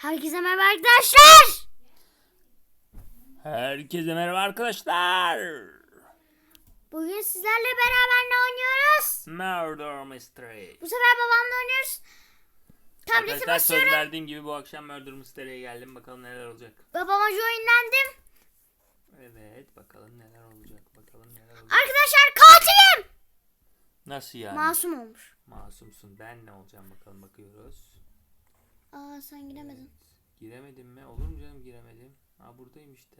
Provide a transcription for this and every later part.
Herkese merhaba arkadaşlar. Herkese merhaba arkadaşlar. Bugün sizlerle beraber ne oynuyoruz? Murder Mystery. Bu sefer babamla oynuyoruz. Tableti Arkadaşlar söz basıyorum. verdiğim gibi bu akşam Murder Mystery'e geldim. Bakalım neler olacak. Babama joinlendim. Evet bakalım neler olacak. Bakalım neler olacak. Arkadaşlar katilim. Nasıl yani? Masum olmuş. Masumsun. Ben ne olacağım bakalım bakıyoruz. Aa sen giremedin. Giremedim mi? Olur mu canım giremedim. Ha buradayım işte.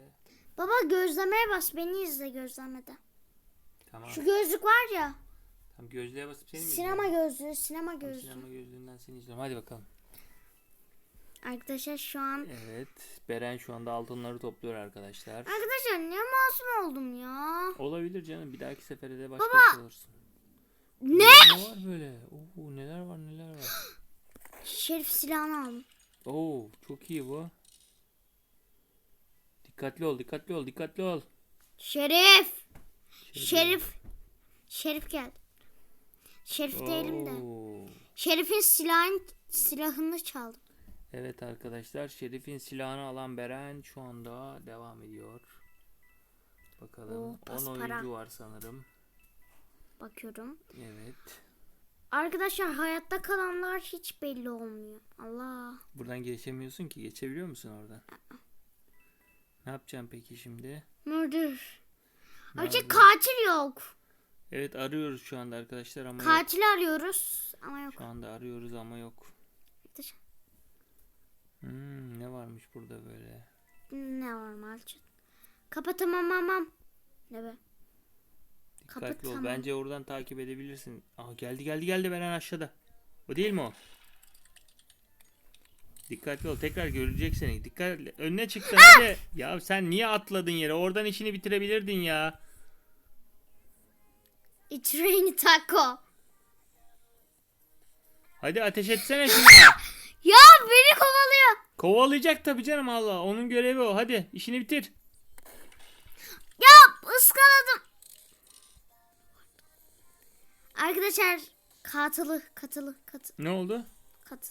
Baba gözlemeye bas. Beni izle gözlemede. Tamam. Şu gözlük var ya. Tamam gözlüğe basıp seni mi Sinema izliyorum? gözlüğü. Sinema Tamam, gözlüğü. Sinema gözlüğünden seni izliyorum. Hadi bakalım. Arkadaşlar şu an. Evet. Beren şu anda altınları topluyor arkadaşlar. Arkadaşlar niye masum oldum ya? Olabilir canım. Bir dahaki sefere de başka Baba! bir şey olursun. Ne? Ne var böyle? Oo, neler var neler var. Şerif silahını aldım. Oo çok iyi bu. Dikkatli ol dikkatli ol dikkatli ol. Şerif. Şöyle. Şerif. Şerif geldi. Şerif değilim de. Oo. Şerif'in silahın, silahını çaldım. Evet arkadaşlar Şerif'in silahını alan Beren şu anda devam ediyor. Bakalım Oo, 10 paspara. oyuncu var sanırım. Bakıyorum. Evet. Arkadaşlar hayatta kalanlar hiç belli olmuyor. Allah. Buradan geçemiyorsun ki geçebiliyor musun oradan? Ne yapacağım peki şimdi? Murder. Artık katil yok. Evet arıyoruz şu anda arkadaşlar ama yok. Katil arıyoruz ama yok. Şu anda arıyoruz ama yok. Hmm, ne varmış burada böyle? Ne var Malçın? Kapatamam amam. Ne be? Dikkatli ol. Bence oradan takip edebilirsin. Aa, geldi geldi geldi Beren aşağıda. O değil mi o? Dikkatli ol. Tekrar görecek seni. Dikkatli. Önüne çıktı hadi. Ya sen niye atladın yere? Oradan işini bitirebilirdin ya. It's rainy taco. Hadi ateş etsene şuna. Ya beni kovalıyor. Kovalayacak tabii canım Allah. Onun görevi o. Hadi işini bitir. Ya ıskaladım. Arkadaşlar katılı katılı katı Ne oldu? katı.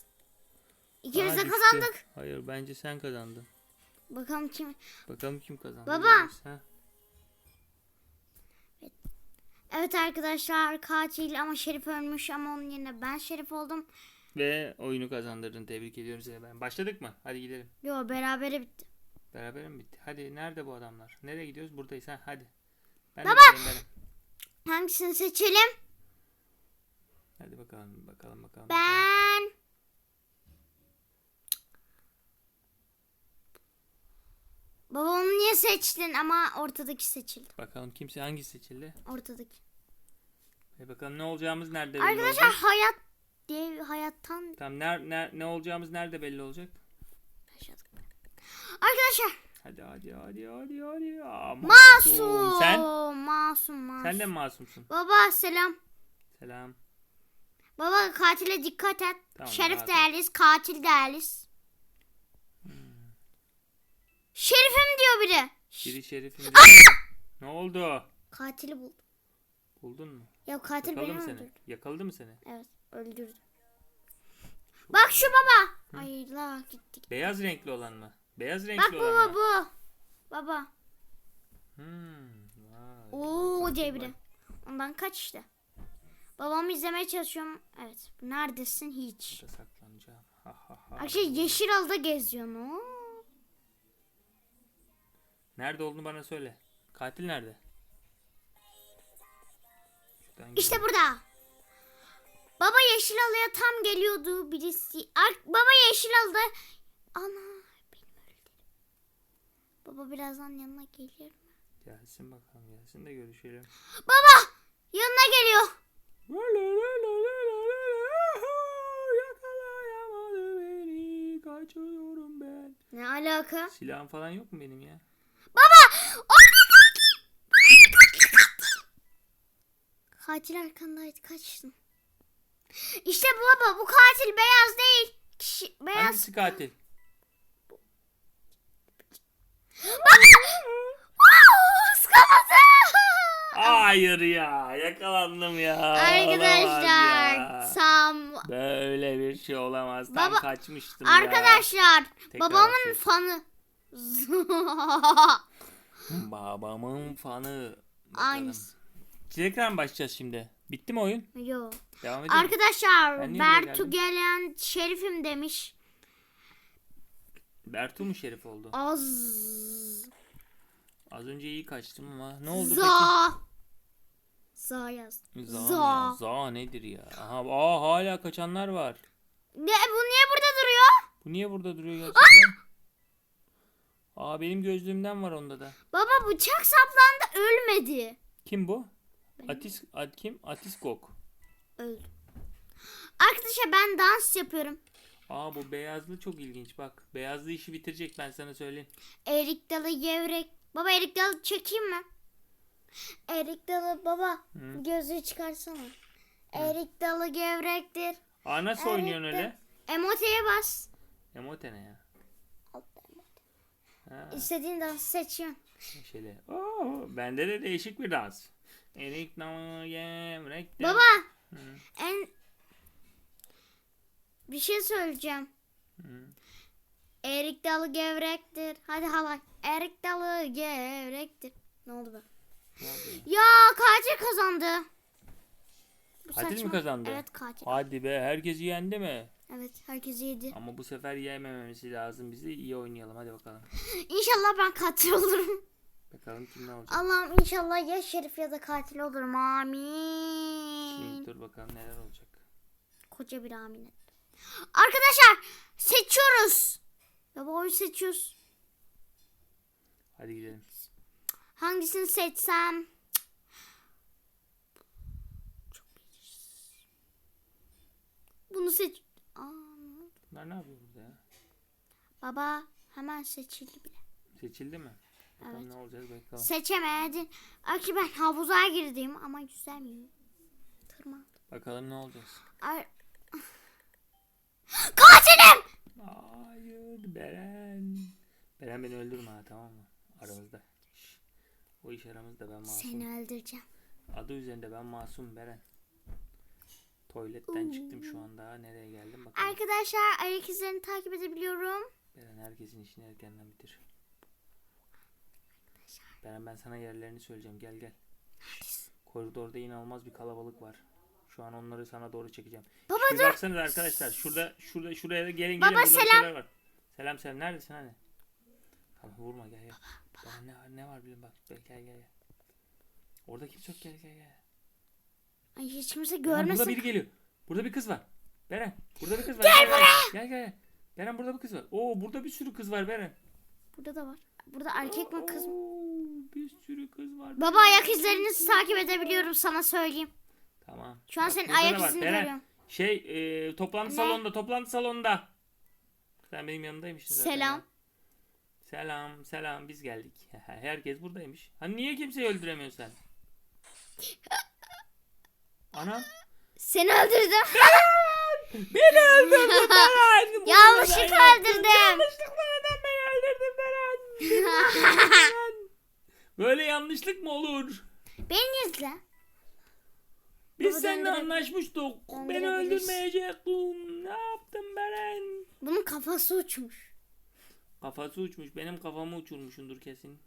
İkimiz Aa, de düştü. kazandık. Hayır bence sen kazandın. Bakalım kim. Bakalım kim kazandı. Baba. ha? Evet arkadaşlar katil ama Şerif ölmüş ama onun yerine ben Şerif oldum. Ve oyunu kazandırdın. Tebrik ediyorum seni ben. Başladık mı? Hadi gidelim. Yo berabere bitti. Beraber mi bitti? Hadi nerede bu adamlar? Nereye gidiyoruz? Buradayız ha. Hadi. Ben Baba! de. Hangisini seçelim? Hadi bakalım bakalım bakalım. bakalım. Ben Baba onu niye seçtin ama ortadaki seçildi. Bakalım kimse hangisi seçildi? Ortadaki. E bakalım ne olacağımız nerede belli Arkadaşlar olacak? hayat diye hayattan Tamam ner, ner, ne olacağımız nerede belli olacak? yaşadık. Arkadaşlar Hadi hadi hadi hadi hadi. Aa, masum. Sen? Masum masum. Sen de mi masumsun? Baba selam. Selam. Baba katile dikkat et. Tamam, Şerif ol. değerliyiz, katil değerliyiz. Şerifim diyor biri. Biri şerifin. Ah! ne oldu? Katili buldum. Buldun mu? Ya katil Yakaladı beni mı seni? öldürdü. Yakaladı mı seni? Evet öldürdü. Bak şu baba. Ay la gittik. Beyaz renkli olan mı? Beyaz renkli Bak bu olan bu mı? bu. Baba. Hmm, vay. Oo diye biri. Ondan kaç işte. Babamı izlemeye çalışıyorum. Evet. Neredesin hiç. Burada saklanacağım. Ha ha ha. Arkadaşlar yeşil alda geziyorsun. Oo. Nerede olduğunu bana söyle. Katil nerede? Şuradan İşte gidelim. burada. Baba yeşil alıya tam geliyordu birisi. Ar- baba yeşil aldı. Ana benim öldürdüm. Baba birazdan yanına gelir mi? Gelsin bakalım gelsin de görüşelim. Baba yanına geliyor. Yakalayamadı beni. Kaçıyorum ben. Ne alaka? Silahım falan yok mu benim ya? Baba! Katil arkandaydı kaçtın. İşte bu baba bu katil beyaz değil. Kişi, beyaz. Hangisi katil? Bak! Hayır ya yakalandım ya. Olamaz Arkadaşlar ya. tam Böyle bir şey olamaz. Tam Baba- kaçmıştım ya. arkadaşlar Tekrar babamın başlayalım. fanı. Babamın fanı. Bakalım. Aynısı. Mı başlayacağız şimdi? Bitti mi oyun? Yo. Devam edelim. Arkadaşlar niye buraya Bertu geldim? gelen şerifim demiş. Bertu mu şerif oldu? Az. Az önce iyi kaçtım ama ne oldu Za. Za yaz. Za. Za. Za nedir ya? Aha, aa, hala kaçanlar var. Ne bu niye burada duruyor? Bu niye burada duruyor gerçekten? Aa benim gözlüğümden var onda da. Baba bıçak saplandı ölmedi. Kim bu? Atis At kim? Atis Gok. Öldü. Arkadaşlar ben dans yapıyorum. Aa bu beyazlı çok ilginç bak. Beyazlı işi bitirecek ben sana söyleyeyim. Erik dalı gevrek. Baba erik dalı çekeyim mi? Erik dalı baba Hı. gözlüğü çıkarsana. Erik dalı gevrektir. Aa nasıl Evet oynuyorsun de. öyle? Emoteye bas. Emote ne ya? Ha, İstediğin dansı seçiyorsun. şöyle. Oo, bende de değişik bir dans. Erik namı gevrek de- Baba Hı, en bir şey söyleyeceğim. hı. Erik dalı gevrektir. Hadi halay. Erik dalı gevrektir. Ne oldu be? Ya katil kazandı. Bu Katil mi kazandı? Evet katil. Hadi be herkesi yendi mi? Evet herkes yedi. Ama bu sefer yemememizi lazım bizi. İyi oynayalım hadi bakalım. İnşallah ben katil olurum. Bakalım kim ne olacak. Allah'ım inşallah ya şerif ya da katil olurum. Amin. Şimdi dur bakalım neler olacak. Koca bir amin et. Arkadaşlar seçiyoruz. Baba oy seçiyoruz. Hadi gidelim. Hangisini seçsem? Bunu seç. Aa, Bunlar ne yapıyor burada ya? baba hemen seçildi bile. Seçildi mi? Bakalım Evet. ne olacak bakalım. Seçemedin. Aki ben havuza girdim ama yüzemiyorum. Tırman. Bakalım ne olacak. Ay. Katilim! Hayır Beren. Beren beni öldürme ha tamam mı? Aramızda. O iş aramızda ben masum. Seni öldüreceğim. Adı üzerinde ben masum Beren. Tuvaletten çıktım şu anda. Nereye geldim bakalım. Arkadaşlar ayak izlerini takip edebiliyorum. Beren herkesin işini erkenden bitir. Beren ben sana yerlerini söyleyeceğim. Gel gel. Koridorda inanılmaz bir kalabalık var. Şu an onları sana doğru çekeceğim. Baba Bir dur. baksanıza arkadaşlar. Şurada şurada şuraya da gelin Baba, gelin. Bir selam. var. Selam selam. Neredesin hani? Tamam vurma gel gel. Beren ne var ne var bilin bak. Gel gel gel. Orada kimse yok gel gel gel. Ay hiç kimse Beren, burada görmesin. biri geliyor. Burada bir kız var. Beren burada bir kız var. Gel buraya. Gel gel. Beren burada bir kız var. Oo burada bir sürü kız var Beren. Burada da var. Burada erkek mi kız mı? Bir sürü kız var. Baba ayak izlerini takip edebiliyorum sana söyleyeyim. Tamam. Şu an Bak, senin ayak izini görüyorum. Şey e, toplantı Ne? salonunda toplantı salonunda. Sen benim yanındaymışsın zaten. Selam. ya. Selam selam biz geldik. Herkes buradaymış. Hani niye kimseyi öldüremiyorsun sen? Ana. Seni öldürdüm. Beni öldürdün Beren. Yanlışlıkla öldürdüm. Yanlışlıkla neden beni öldürdün Beren? Beren. Böyle yanlışlık mı olur? Beni izle. Biz Baba seninle anlaşmıştık. Beni döndürebilirsin. öldürmeyecektin. Ne yaptın Beren? Bunun kafası uçmuş. Kafası uçmuş. Benim kafamı uçurmuşundur kesin.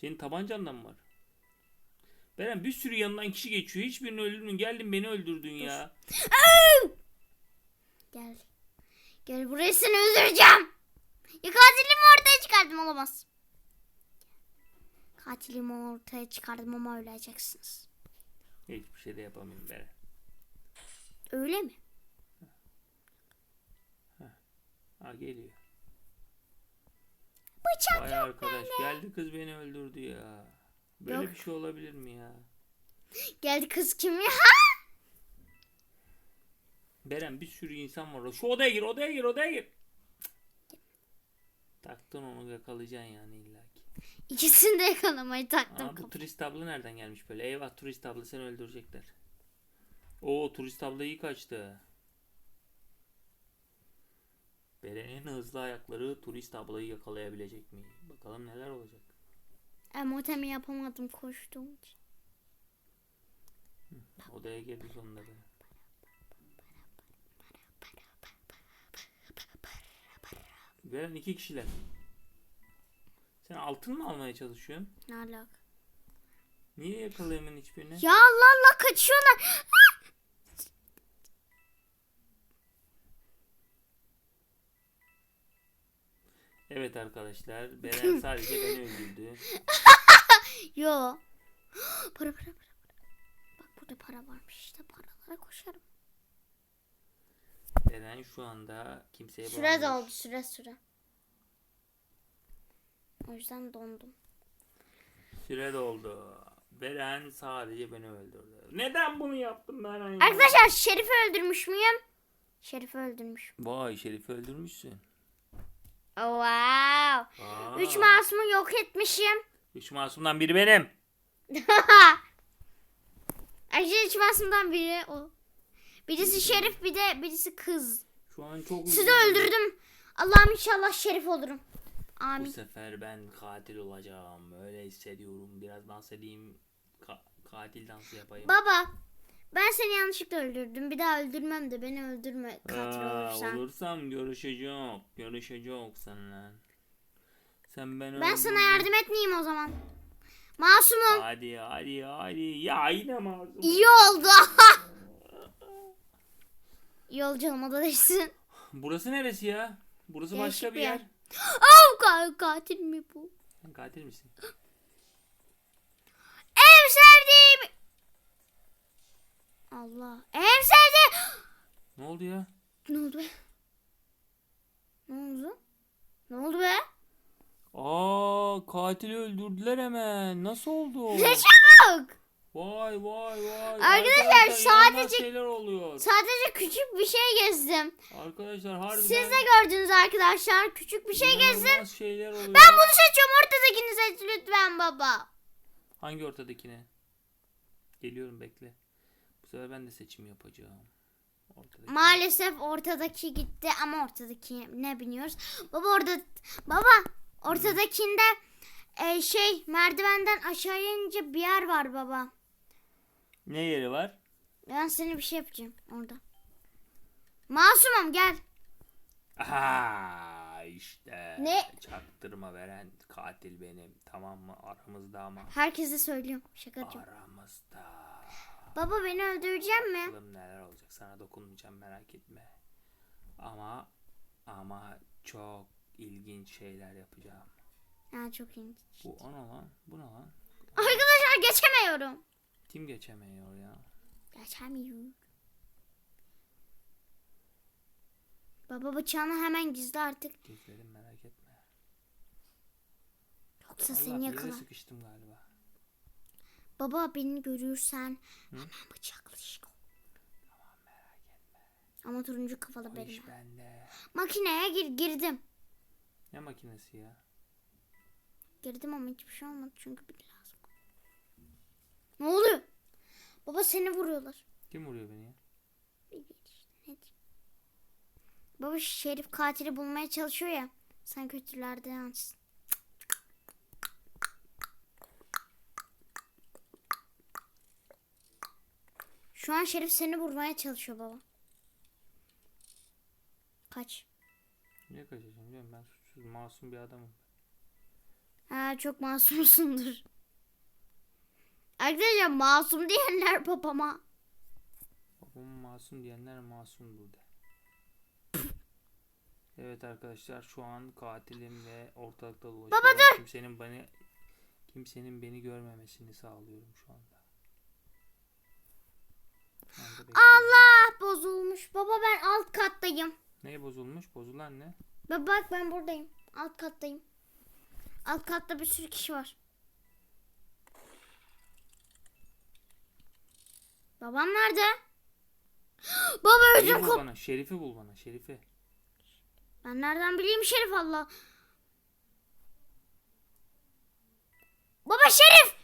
Senin tabancandan mı var? Beren bir sürü yanından kişi geçiyor. Hiçbirini öldürdün. Geldin beni öldürdün ya. Gel. Gel buraya seni öldüreceğim. Ya katilimi ortaya çıkardım olamaz. Katilimi ortaya çıkardım ama öleceksiniz. Hiçbir şey de yapamıyorum Beren. Öyle mi? Ha geliyor. Bıçak Vay arkadaş geldi kız beni öldürdü ya. Böyle Yok. bir şey olabilir mi ya? geldi kız kim ya? Beren bir sürü insan var. Şu odaya gir odaya gir odaya gir. Taktın onu yakalayacaksın yani illaki. İkisini de yakalamayı taktım. Aa, bu turist abla nereden gelmiş böyle? Eyvah turist abla seni öldürecekler. Oo turist abla iyi kaçtı. Beren'in hızlı ayakları turist ablayı yakalayabilecek mi? Bakalım neler olacak. Emotemi yapamadım koştuğum için. Odaya girdi sonunda. be. Veren iki kişiler. Sen altın mı almaya çalışıyorsun? Ne alaka? Niye yakalayamıyorsun hiçbirini? Ya Allah Allah kaçıyorlar. Evet arkadaşlar. Beren sadece beni öldürdü. Yo. Para para para. Bak burada para varmış işte paralara koşarım. Beren şu anda kimseye Süre bağlamıyor. doldu süre süre. O yüzden dondum. Süre doldu. Beren sadece beni öldürdü. Neden bunu yaptım Beren ya? Arkadaşlar Şerif'i öldürmüş müyüm? Şerif'i öldürmüş. Vay Şerif'i öldürmüşsün. Wow. Aa, Üç masumu yok etmişim. Üç masumdan biri benim. Arkadaşlar üç masumdan biri o. Birisi Şerif bir de birisi kız. Şu an çok Sizi öldürdüm. Allah'ım inşallah Şerif olurum. Bu Amin. sefer ben katil olacağım. Öyle hissediyorum. Biraz dans edeyim. Ka- katil dansı yapayım. Baba ben seni yanlışlıkla öldürdüm. Bir daha öldürmem de beni öldürme katil Aa, olursan. olursam görüşecek. Görüşecek seninle. Sen beni Ben sana yardım etmeyeyim o zaman. Masumum. Hadi hadi hadi. Ya yine masum. İyi oldu. İyi olacağım değilsin. Burası neresi ya? Burası Değişik başka bir bir yer. yer. Ka- katil mi bu? Sen katil misin? En sevdiğim. Allah. En sevdiğim. Ne oldu ya? Ne oldu be? Ne oldu? Ne oldu be? Aa katili öldürdüler hemen. Nasıl oldu? Ne çabuk. Vay vay vay. Arkadaşlar, sadece- şeyler oluyor. Sadece küçük bir şey gezdim. Arkadaşlar harbiden Siz de gördünüz arkadaşlar. Küçük bir şey gezdim. inanılmaz şeyler oluyor. Ben bunu seçiyorum. Ortadakini seç lütfen baba. Hangi ortadakine? Geliyorum bekle. Sefer ben de seçim yapacağım. Ortadaki. Maalesef ortadaki gitti ama ortadaki ne biniyoruz? Baba orada baba ortadakinde e, şey merdivenden aşağıya inince bir yer var baba. ne yeri var? Ben sana bir şey yapacağım orada. Masumum gel. Aha işte. Ne? Çaktırma veren katil benim. Tamam mı? Aramızda ama. Herkese söylüyorum. Şaka yapıyorum. Aramızda. Baba beni öldürecek mi? Bakalım neler olacak. Sana dokunmayacağım merak etme. Ama ama çok ilginç şeyler yapacağım. Ha çok iyi. Bu ana lan. Bu ne lan? Arkadaşlar geçemiyorum. Kim geçemiyor ya? Geçemiyorum. Baba bıçağını hemen gizle artık. Gizledim merak etme. Yoksa Allah seni yakalar. sıkıştım galiba. Baba beni görürsen Hı? hemen bıçakla şık ol. Ama turuncu kafalı O benim. iş bende. Makineye gir girdim. Ne makinesi ya? Girdim ama hiçbir şey olmadı çünkü bir lazım. Ne oluyor? Baba seni vuruyorlar. Kim vuruyor beni ya? Bir git işte, ne diyeyim. Baba Şerif katili bulmaya çalışıyor ya. Sen kötülerdensin. Şu an Şerif seni vurmaya çalışıyor baba. Kaç. Niye kaçacağım canım? Ben suçsuz masum bir adamım. Ha çok masumsundur. Arkadaşlar masum diyenler babama. Babamın masum diyenler masum burada. evet arkadaşlar şu an katilim ve ortalıkta dolaşıyorum. Baba dur! Kimsenin beni kimsenin beni görmemesini sağlıyorum şu anda. Baba ben alt kattayım. Ne bozulmuş? Bozulan ne? Baba bak ben buradayım. Alt kattayım. Alt katta bir sürü kişi var. Babam nerede? Baba Şeyi ödüm bul kop. bana. Şerif'i bul bana. Şerif'i. Ben nereden bileyim Şerif Allah. Baba Şerif.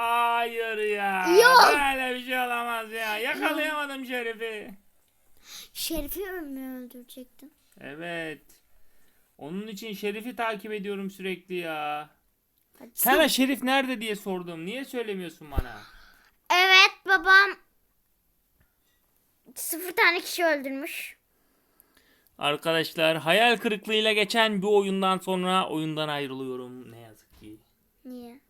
Hayır ya. Yok. Böyle bir şey olamaz ya. Yakalayamadım Şerif'i. Şerif'i mi öldürecektin? Evet. Onun için Şerif'i takip ediyorum sürekli ya. Hadi Sana Şerif nerede diye sordum. Niye söylemiyorsun bana? Evet babam sıfır tane kişi öldürmüş. Arkadaşlar hayal kırıklığıyla geçen bir oyundan sonra oyundan ayrılıyorum. Ne yazık ki. Niye?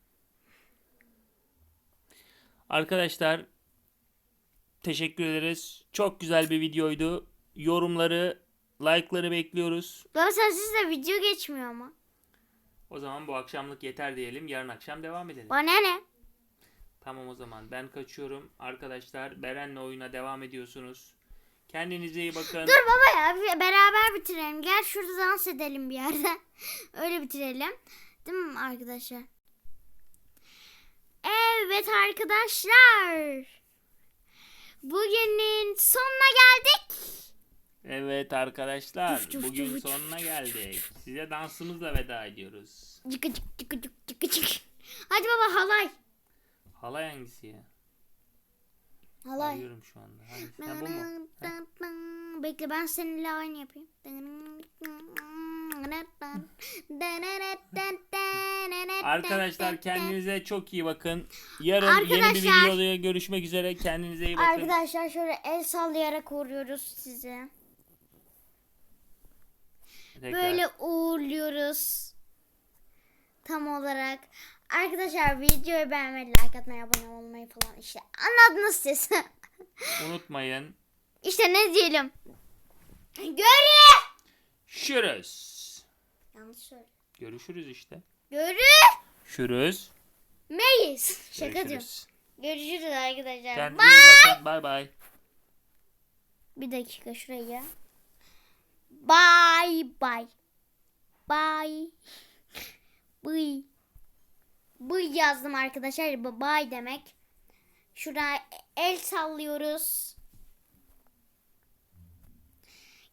Arkadaşlar teşekkür ederiz. Çok güzel bir videoydu. Yorumları, like'ları bekliyoruz. Baba sensiz de video geçmiyor ama. O zaman bu akşamlık yeter diyelim. Yarın akşam devam edelim. Bana ne? Tamam o zaman ben kaçıyorum. Arkadaşlar Beren'le oyuna devam ediyorsunuz. Kendinize iyi bakın. Dur baba ya bir- beraber bitirelim. Gel şurada dans edelim bir yerde. Öyle bitirelim. Değil mi arkadaşlar? Evet arkadaşlar. Bugünün sonuna geldik. Evet arkadaşlar Cuf, cuf, bugün cuf, sonuna geldik. Size dansımızla veda ediyoruz. Cıkı cık cıkı cık cıkı cık. Hadi baba halay. Halay hangisi ya? Halay. Arıyorum şu anda. Hangisi? Ha, bu mu? Ha. Bekle ben seninle aynı yapayım. Arkadaşlar kendinize çok iyi bakın. Yarın yeni bir Arkadaşlar- videoda görüşmek üzere. Kendinize iyi bakın. Arkadaşlar şöyle el sallayarak uğurluyoruz sizi. Tekrar. Böyle uğurluyoruz. Tam olarak. Arkadaşlar videoyu beğenmeyi, like atmayı, abone olmayı falan işte anladınız siz. Unutmayın. işte ne diyelim. Görü. Görüşürüz. Yanlış söyledim. Görüşürüz işte. Görüşürüz. Şaka diyorum. Görüşürüz. Görüşürüz arkadaşlar. Kendinize Bye. iyi bakın. Bay bay. Bir dakika şuraya. Bye bye. Bye. Bye. Bye yazdım arkadaşlar. Bye demek. Şuraya el sallıyoruz.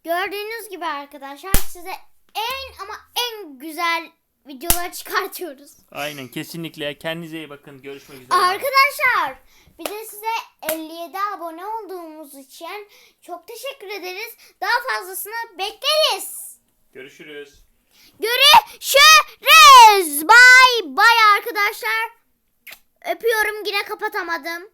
Gördüğünüz gibi arkadaşlar size en ama en güzel videolar çıkartıyoruz. Aynen kesinlikle. Kendinize iyi bakın. Görüşmek üzere. Arkadaşlar bir de size 57 abone olduğumuz için çok teşekkür ederiz. Daha fazlasını bekleriz. Görüşürüz. Görüşürüz. Bye bye arkadaşlar. Öpüyorum yine kapatamadım.